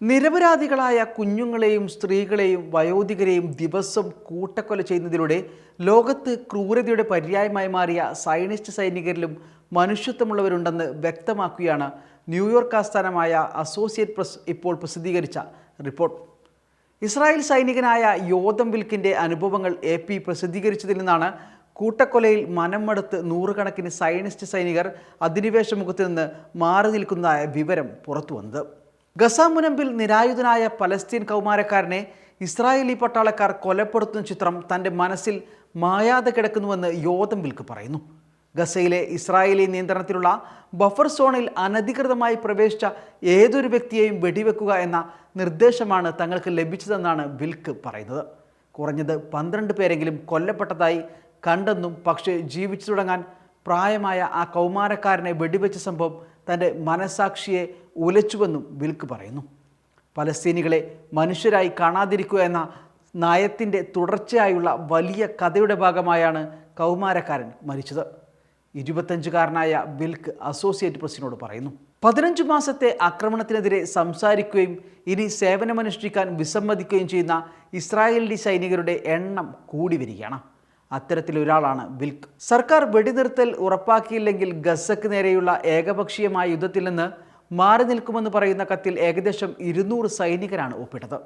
നിരപരാധികളായ കുഞ്ഞുങ്ങളെയും സ്ത്രീകളെയും വയോധികരെയും ദിവസം കൂട്ടക്കൊല ചെയ്യുന്നതിലൂടെ ലോകത്ത് ക്രൂരതയുടെ പര്യായമായി മാറിയ സൈനിസ്റ്റ് സൈനികരിലും മനുഷ്യത്വമുള്ളവരുണ്ടെന്ന് വ്യക്തമാക്കുകയാണ് ന്യൂയോർക്ക് ആസ്ഥാനമായ അസോസിയേറ്റ് പ്രസ് ഇപ്പോൾ പ്രസിദ്ധീകരിച്ച റിപ്പോർട്ട്. ഇസ്രായേൽ സൈനികനായ യോധം വിൽക്കിന്റെ അനുഭവങ്ങൾ എ പി പ്രസിദ്ധീകരിച്ചതിൽ നിന്നാണ് കൂട്ടക്കൊലയിൽ മനം മടുത്ത് നൂറുകണക്കിന് സൈനിസ്റ്റ് സൈനികർ അധിനിവേശ മുഖത്ത് നിന്ന് മാറി നിൽക്കുന്നതായ വിവരം പുറത്തു വന്നത് ഗസ മുനമ്പിൽ നിരായുധനായ പലസ്തീൻ കൗമാരക്കാരനെ ഇസ്രായേലി പട്ടാളക്കാർ കൊലപ്പെടുത്തുന്ന ചിത്രം തന്റെ മനസ്സിൽ മായാതെ കിടക്കുന്നുവെന്ന് യോധം വിൽക്ക് പറയുന്നു. ഗസയിലെ ഇസ്രായേലി നിയന്ത്രണത്തിലുള്ള ബഫർ സോണിൽ അനധികൃതമായി പ്രവേശിച്ച ഏതൊരു വ്യക്തിയെയും വെടിവെക്കുക എന്ന നിർദ്ദേശമാണ് തങ്ങൾക്ക് ലഭിച്ചതെന്നാണ് വിൽക്ക് പറയുന്നത്. കുറഞ്ഞത് പന്ത്രണ്ട് പേരെങ്കിലും കൊല്ലപ്പെട്ടതായി കണ്ടെന്നും പക്ഷേ ജീവിച്ചു തുടങ്ങാൻ പ്രായമായ ആ കൗമാരക്കാരനെ വെടിവെച്ച സംഭവം തന്റെ മനസാക്ഷിയെ ഉലച്ചുവെന്നും വിൽക്ക് പറയുന്നു. പലസ്തീനികളെ മനുഷ്യരായി കാണാതിരിക്കുക എന്ന നയത്തിന്റെ തുടർച്ചയായുള്ള വലിയ കഥയുടെ ഭാഗമായാണ് കൗമാരക്കാരൻ മരിച്ചത്. ഇരുപത്തഞ്ചുകാരനായ വിൽക്ക് അസോസിയേറ്റ് പ്രസിനോട് പറയുന്നു. പതിനഞ്ച് മാസത്തെ ആക്രമണത്തിനെതിരെ സംസാരിക്കുകയും ഇനി സേവനമനുഷ്ഠിക്കാൻ വിസമ്മതിക്കുകയും ചെയ്യുന്ന ഇസ്രായേലി സൈനികരുടെ എണ്ണം കൂടി വരികയാണ്. അത്തരത്തിലൊരാളാണ് വിൽക്ക്. സർക്കാർ വെടിനിർത്തൽ ഉറപ്പാക്കിയില്ലെങ്കിൽ ഗസക്ക് നേരെയുള്ള ഏകപക്ഷീയമായ യുദ്ധത്തിൽ നിന്ന് മാറി നിൽക്കുമെന്ന് പറയുന്ന കത്തിൽ ഏകദേശം ഇരുന്നൂറ് സൈനികരാണ് ഒപ്പിട്ടത്.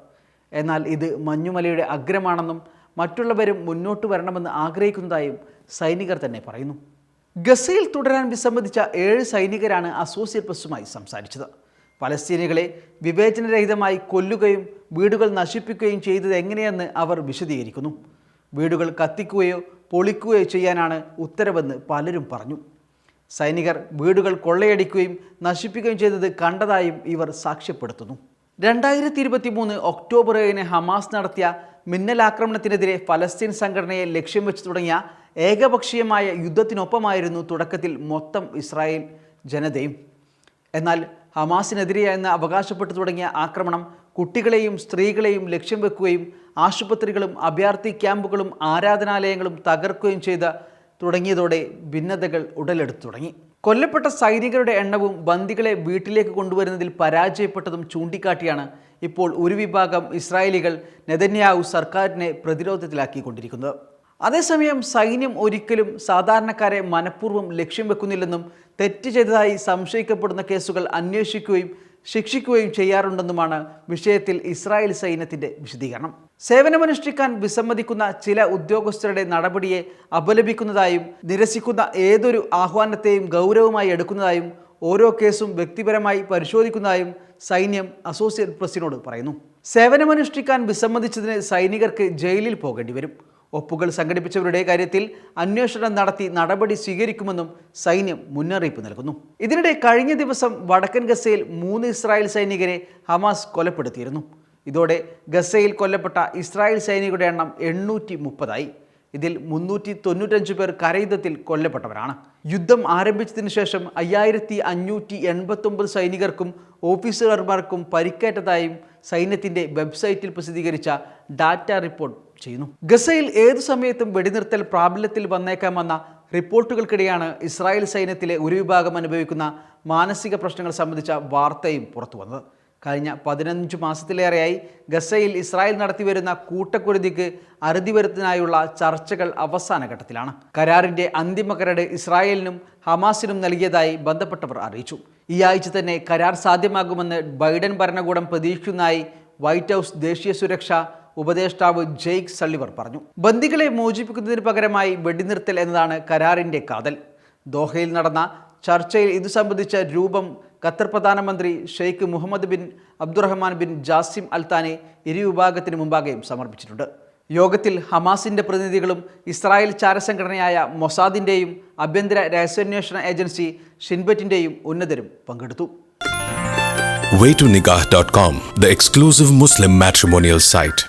എന്നാൽ ഇത് മഞ്ഞുമലയുടെ അഗ്രമാണെന്നും മറ്റുള്ളവരും മുന്നോട്ട് വരണമെന്ന് ആഗ്രഹിക്കുന്നതായും സൈനികർ തന്നെ പറയുന്നു. ഗസയിൽ തുടരാൻ വിസമ്മതിച്ച ഏഴ് സൈനികരാണ് അസോസിയേറ്റ് പ്രസുമായി സംസാരിച്ചത്. പലസ്തീനികളെ വിവേചനരഹിതമായി കൊല്ലുകയും വീടുകൾ നശിപ്പിക്കുകയും ചെയ്തത് എങ്ങനെയെന്ന് അവർ വിശദീകരിക്കുന്നു. വീടുകൾ കത്തിക്കുകയോ പൊളിക്കുകയോ ചെയ്യാനാണ് ഉത്തരവെന്ന് പലരും പറഞ്ഞു. സൈനികർ വീടുകൾ കൊള്ളയടിക്കുകയും നശിപ്പിക്കുകയും ചെയ്തത് കണ്ടതായും ഇവർ സാക്ഷ്യപ്പെടുത്തുന്നു. രണ്ടായിരത്തി ഇരുപത്തി മൂന്ന് ഒക്ടോബർ ഏഴിന് ഹമാസ് നടത്തിയ മിന്നലാക്രമണത്തിനെതിരെ ഫലസ്തീൻ സംഘടനയെ ലക്ഷ്യം വെച്ച് തുടങ്ങിയ ഏകപക്ഷീയമായ യുദ്ധത്തിനൊപ്പമായിരുന്നു തുടക്കത്തിൽ മൊത്തം ഇസ്രായേൽ ജനതയും. എന്നാൽ ഹമാസിനെതിരെയെന്ന് അവകാശപ്പെട്ടു തുടങ്ങിയ ആക്രമണം കുട്ടികളെയും സ്ത്രീകളെയും ലക്ഷ്യം വെക്കുകയും ആശുപത്രികളും അഭയാർത്ഥി ക്യാമ്പുകളും ആരാധനാലയങ്ങളും തകർക്കുകയും ചെയ്ത തുടങ്ങിയതോടെ ഭിന്നതകൾ ഉടലെടുത്തു തുടങ്ങി. കൊല്ലപ്പെട്ട സൈനികരുടെ എണ്ണവും ബന്ദികളെ വീട്ടിലേക്ക് കൊണ്ടുവരുന്നതിൽ പരാജയപ്പെട്ടതും ചൂണ്ടിക്കാട്ടിയാണ് ഇപ്പോൾ ഒരു വിഭാഗം ഇസ്രായേലികൾ നെതന്യാവു സർക്കാരിനെ പ്രതിരോധത്തിലാക്കിക്കൊണ്ടിരിക്കുന്നത്. അതേസമയം സൈന്യം ഒരിക്കലും സാധാരണക്കാരെ മനഃപൂർവം ലക്ഷ്യം വെക്കുന്നില്ലെന്നും തെറ്റ് ചെയ്തതായി സംശയിക്കപ്പെടുന്ന കേസുകൾ അന്വേഷിക്കുകയും ശിക്ഷിക്കുകയും ചെയ്യാറുണ്ടെന്നുമാണ് വിഷയത്തിൽ ഇസ്രായേൽ സൈന്യത്തിന്റെ വിശദീകരണം. സേവനമനുഷ്ഠിക്കാൻ വിസമ്മതിക്കുന്ന ചില ഉദ്യോഗസ്ഥരുടെ നടപടിയെ അപലപിക്കുന്നതായും നിരസിക്കുന്ന ഏതൊരു ആഹ്വാനത്തെയും ഗൗരവമായി എടുക്കുന്നതായും ഓരോ കേസും വ്യക്തിപരമായി പരിശോധിക്കുന്നതായും സൈന്യം അസോസിയേറ്റ് പ്രസിനോട് പറയുന്നു. സേവനമനുഷ്ഠിക്കാൻ വിസമ്മതിച്ചതിന് സൈനികർക്ക് ജയിലിൽ പോകേണ്ടി വരും ഒപ്പുകൾ സംഘടിപ്പിച്ചവരുടെ കാര്യത്തിൽ അന്വേഷണം നടത്തി നടപടി സ്വീകരിക്കുമെന്നും സൈന്യം മുന്നറിയിപ്പ് നൽകുന്നു. ഇതിനിടെ കഴിഞ്ഞ ദിവസം വടക്കൻ ഗസയിൽ മൂന്ന് ഇസ്രായേൽ സൈനികരെ ഹമാസ് കൊലപ്പെടുത്തിയിരുന്നു. ഇതോടെ ഗസയിൽ കൊല്ലപ്പെട്ട ഇസ്രായേൽ സൈനികരുടെ എണ്ണം എണ്ണൂറ്റി മുപ്പതായി ഇതിൽ മുന്നൂറ്റി തൊണ്ണൂറ്റഞ്ച് പേർ കരയുദ്ധത്തിൽ കൊല്ലപ്പെട്ടവരാണ്. യുദ്ധം ആരംഭിച്ചതിനു ശേഷം അയ്യായിരത്തി അഞ്ഞൂറ്റി എൺപത്തൊമ്പത് സൈനികർക്കും ഓഫീസർമാർക്കും പരിക്കേറ്റതായും സൈന്യത്തിന്റെ വെബ്സൈറ്റിൽ പ്രസിദ്ധീകരിച്ച ഡാറ്റ റിപ്പോർട്ട് ചെയ്യുന്നു. ഗസയിൽ ഏതു സമയത്തും വെടിനിർത്തൽ പ്രാബല്യത്തിൽ വന്നേക്കാമെന്ന റിപ്പോർട്ടുകൾക്കിടെയാണ് ഇസ്രായേൽ സൈന്യത്തിലെ ഒരു വിഭാഗം അനുഭവിക്കുന്ന മാനസിക പ്രശ്നങ്ങൾ സംബന്ധിച്ച വാർത്തയും പുറത്തു വന്നത്. കഴിഞ്ഞ പതിനഞ്ച് മാസത്തിലേറെയായി ഗസയിൽ ഇസ്രായേൽ നടത്തിവരുന്ന കൂട്ടക്കുരുതിക്ക് അറുതി വരുത്തിനായുള്ള ചർച്ചകൾ അവസാന ഘട്ടത്തിലാണ്. കരാറിന്റെ അന്തിമ കരട് ഇസ്രായേലിനും ഹമാസിനും നൽകിയതായി ബന്ധപ്പെട്ടവർ അറിയിച്ചു. ഈ ആഴ്ച തന്നെ കരാർ സാധ്യമാകുമെന്ന് ബൈഡൻ ഭരണകൂടം പ്രതീക്ഷിക്കുന്നതായി വൈറ്റ് ഹൗസ് ദേശീയ സുരക്ഷ ഉപദേഷ്ടാവ് ജെയ്ക് സള്ളിവർ പറഞ്ഞു. ബന്ദികളെ മോചിപ്പിക്കുന്നതിന് പകരമായി വെടിനിർത്തൽ എന്നതാണ് കരാറിന്റെ കാതൽ. ദോഹയിൽ നടന്ന ചർച്ചയിൽ ഇത് സംബന്ധിച്ച രൂപം ഖത്തർ പ്രധാനമന്ത്രി Sheikh Mohammed bin Abdulrahman bin Jassim അൽത്താനെ ഇരുവിഭാഗത്തിന് മുമ്പാകെയും സമർപ്പിച്ചിട്ടുണ്ട്. യോഗത്തിൽ ഹമാസിന്റെ പ്രതിനിധികളും ഇസ്രായേൽ ചാരസംഘടനയായ മൊസാദിന്റെയും ആഭ്യന്തര രഹസ്യാന്വേഷണ ഏജൻസി ഷിൻബറ്റിന്റെയും ഉന്നതരും പങ്കെടുത്തു. Way to waytonikah.com, the exclusive Muslim matrimonial site.